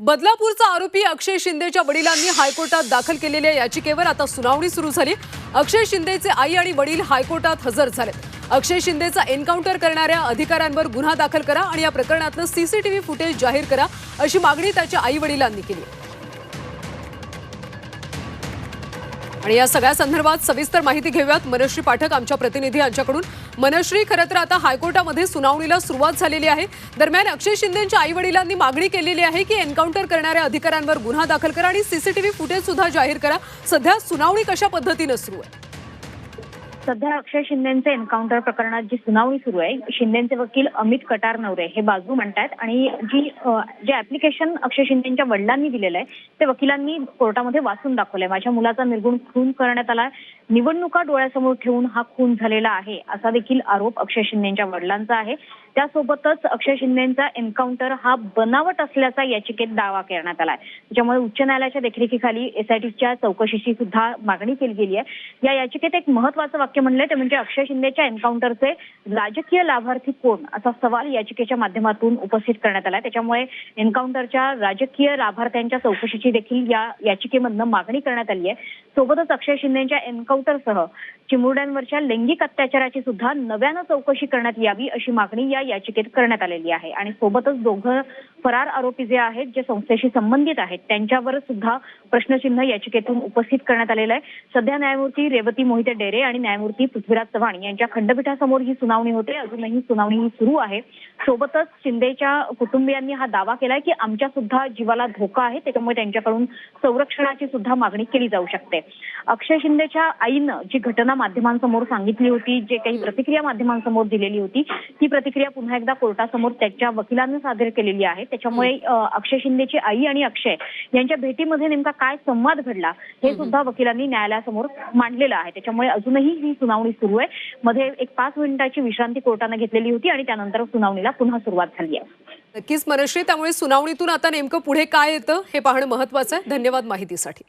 बदलापूरचा आरोपी अक्षय शिंदेच्या वडिलांनी हायकोर्टात दाखल केलेल्या याचिकेवर आता सुनावणी सुरू झाली. अक्षय शिंदेचे आई आणि वडील हायकोर्टात हजर झालेत. अक्षय शिंदेचा एन्काउंटर करणाऱ्या अधिकाऱ्यांवर गुन्हा दाखल करा आणि या प्रकरणातलं सीसीटीव्ही फुटेज जाहीर करा अशी मागणी त्याच्या आई वडिलांनी केली. आणि या सगळ्या संदर्भात सविस्तर माहिती घेऊयात. मनश्री पाठक आमच्या प्रतिनिधी यांच्याकडून. मनश्री खरं तर आता हायकोर्टामध्ये सुनावणीला सुरुवात झालेली आहे. दरम्यान अक्षय शिंदेच्या आई वडिलांनी मागणी केलेली आहे की एन्काउंटर करणाऱ्या अधिकाऱ्यांवर गुन्हा दाखल करा आणि सीसीटीव्ही फुटेज सुद्धा जाहीर करा. सध्या सुनावणी कशा पद्धतीनं सुरू आहे? सध्या अक्षय शिंदेचे एन्काउंटर प्रकरणात जी सुनावणी सुरू आहे शिंदेचे वकील अमित कटार नवरे हे बाजू म्हणतात आणि जी जे ऍप्लिकेशन अक्षय शिंदेच्या वडिलांनी दिलेलं आहे ते वकिलांनी कोर्टामध्ये वाचून दाखवलंय. माझ्या मुलाचा निर्गुण खून करण्यात आला निवडणुका डोळ्यासमोर ठेवून हा खून झालेला आहे असा देखील आरोप अक्षय शिंदेच्या वडिलांचा आहे. त्यासोबतच अक्षय शिंदेचा एन्काउंटर हा बनावट असल्याचा याचिकेत दावा करण्यात आलाय. त्याच्यामुळे उच्च न्यायालयाच्या देखरेखीखाली एसआयटीच्या चौकशीची सुद्धा मागणी केली गेली आहे. या याचिकेत एक महत्वाचं वाक्य म्हणले ते म्हणजे अक्षय शिंदेच्या एन्काउंटरचे राजकीय लाभार्थी कोण असा सवाल याचिकेच्या माध्यमातून उपस्थित करण्यात आला. त्याच्यामुळे एन्काउंटरच्या राजकीय लाभार्थ्यांच्या चौकशीची देखील या याचिकेमधनं मागणी करण्यात आली आहे. सोबतच अक्षय शिंदेच्या एन्काउंटरसह चिमुरड्यांवरच्या लैंगिक अत्याचाराची सुद्धा नव्यानं चौकशी करण्यात यावी अशी मागणी या याचिकेत करण्यात आलेली आहे. आणि सोबतच दोघं फरार आरोपी जे आहेत जे संस्थेशी संबंधित आहेत त्यांच्यावर सुद्धा प्रश्नचिन्ह याचिकेतून उपस्थित करण्यात आलेलं आहे. सध्या न्यायमूर्ती रेवती मोहिते डेरे आणि न्यायमूर्ती पृथ्वीराज चव्हाण यांच्या खंडपीठासमोर ही सुनावणी होते. अजूनही सुनावणी ही सुरू आहे. सोबतच शिंदेच्या कुटुंबियांनी हा दावा केलाय की आमच्या सुद्धा जीवाला धोका आहे त्याच्यामुळे त्यांच्याकडून संरक्षणाची सुद्धा मागणी केली जाऊ शकते. अक्षय शिंदेच्या आईनं जी घटना माध्यमांसमोर सांगितली होती जे काही प्रतिक्रिया माध्यमांसमोर दिलेली होती ती प्रतिक्रिया पुन्हा एकदा कोर्टासमोर त्याच्या वकिलांनी सादर केलेली आहे. त्याच्यामुळे अक्षय शिंदेची आई आणि अक्षय यांच्या भेटीमध्ये नेमका काय संवाद घडला हे सुद्धा वकिलांनी न्यायालयासमोर मांडलेलं आहे. त्याच्यामुळे अजूनही ही सुनावणी सुरू आहे. मध्ये एक पाच मिनिटाची विश्रांती कोर्टानं घेतलेली होती आणि त्यानंतर सुनावणीला पुन्हा सुरुवात झाली आहे. नक्कीच मनश्री त्यामुळे सुनावणीतून आता नेमकं पुढे काय येतं हे पाहणं महत्वाचं आहे. धन्यवाद माहितीसाठी.